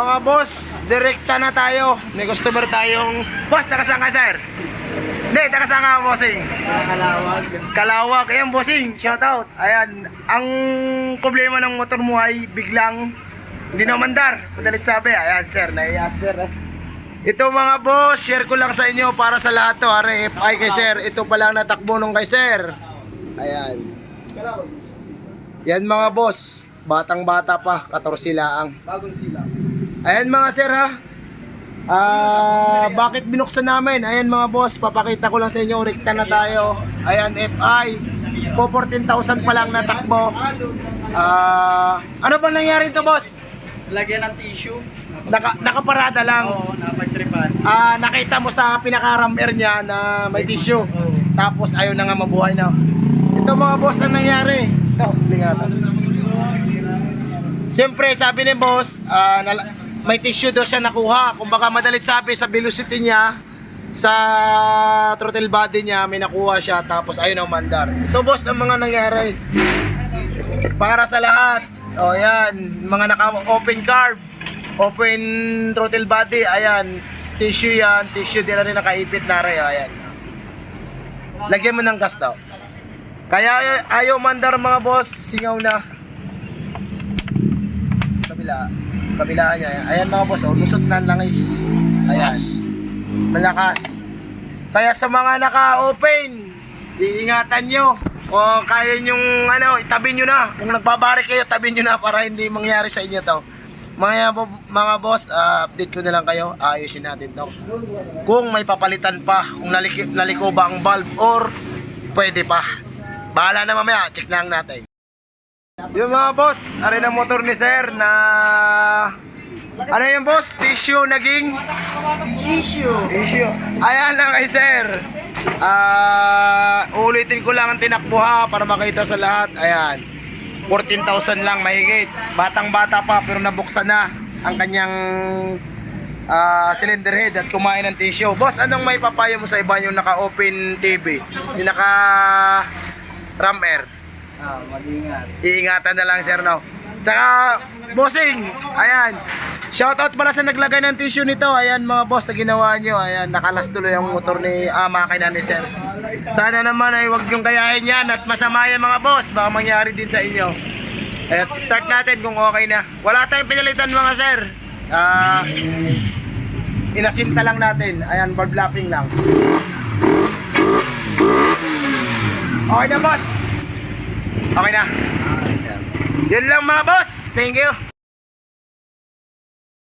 Mga boss, direkta na tayo. May customer tayong... Boss, nakasaan ka, sir? Hindi, nakasaan ka, bossing. Kalawag. Kalawak. Ayan, bossing. Shout out. Ayan. Ang problema ng motor mo ay biglang hindi na mandar. Madalit sabi. Ayan, sir. Naiya, sir. Ito mga boss, share ko lang sa inyo para sa lahat to. RFI kay sir. Ito pa lang natakbo nung kay sir. Ayan. Yan mga boss. Batang bata pa. 14 laang. Bagong sila. Ayan mga sir ha. Ah, bakit binuksan namin? Ayan mga boss, papakita ko lang sa inyo, rekta na tayo. Ayan FI. Po 14,000 pa lang natakbo. Ah, ano ba nangyari to boss? Lagyan ng tissue. Naka, nakaparada lang. Oo, napagtripan. Ah, nakita mo sa pinaka-ramper niya na may tissue. Tapos ayaw na nga mabuhay na. Ito mga boss, ang nangyari? Ito, lingatan. Siyempre, sabi ni boss, ah, nala- may tissue daw siya nakuha. Kung baka madalit sabi sa velocity niya, sa throttle body niya, may nakuha siya tapos ayaw na umandar. Ito boss, ang mga nangyari. Para sa lahat. O yan, mga naka-open carb, open throttle body, ayan, tissue yan, tissue din na rin nakaipit na rin, ayan. Lagyan mo ng gas daw. Kaya ayaw mandar mga boss, singaw na. Kabila, kabila niya. Ayan mga boss, oh, lusot na ang langis. Ayan. Malakas. Kaya sa mga naka-open, iingatan nyo. O kaya nyong ano, itabi nyo na. Kung nagbabari kayo, tabi nyo na para hindi mangyari sa inyo to. Mga, mga boss, ah, update ko na lang kayo. Ayusin natin to. Kung may papalitan pa, kung naliko, naliko ba ang valve or pwede pa. Bahala na mamaya, check lang natin. Yung mga boss, arin ang motor ni sir na... Ano yung boss? Tissue naging... Tissue. Issue. Ayan lang kay sir. Ah, ulitin ko lang ang tinakbo ha para makita sa lahat. Ayan. 14,000 lang mahigit. Batang bata pa pero nabuksan na ang kanyang ah, cylinder head at kumain ng tissue. Boss, anong may papayo mo sa iba yung naka-open TV? Yung naka ram air? Ah, mag-ingat. Iingatan na lang sir no. Tsaka bossing, ayan. Shoutout pala sa naglagay ng tissue nito. Ayan mga boss sa ginawa nyo. Ayan, nakalas tuloy ang motor ni ah, makina ni sir. Sana naman ay wag yung kayahin yan at masama yan mga boss. Baka mangyari din sa inyo. At start natin kung okay na. Wala tayong pinalitan mga sir. Ah, inasinta lang natin. Ayan, board lapping lang. Okay na boss. Okay na. Yun lang mga boss. Thank you.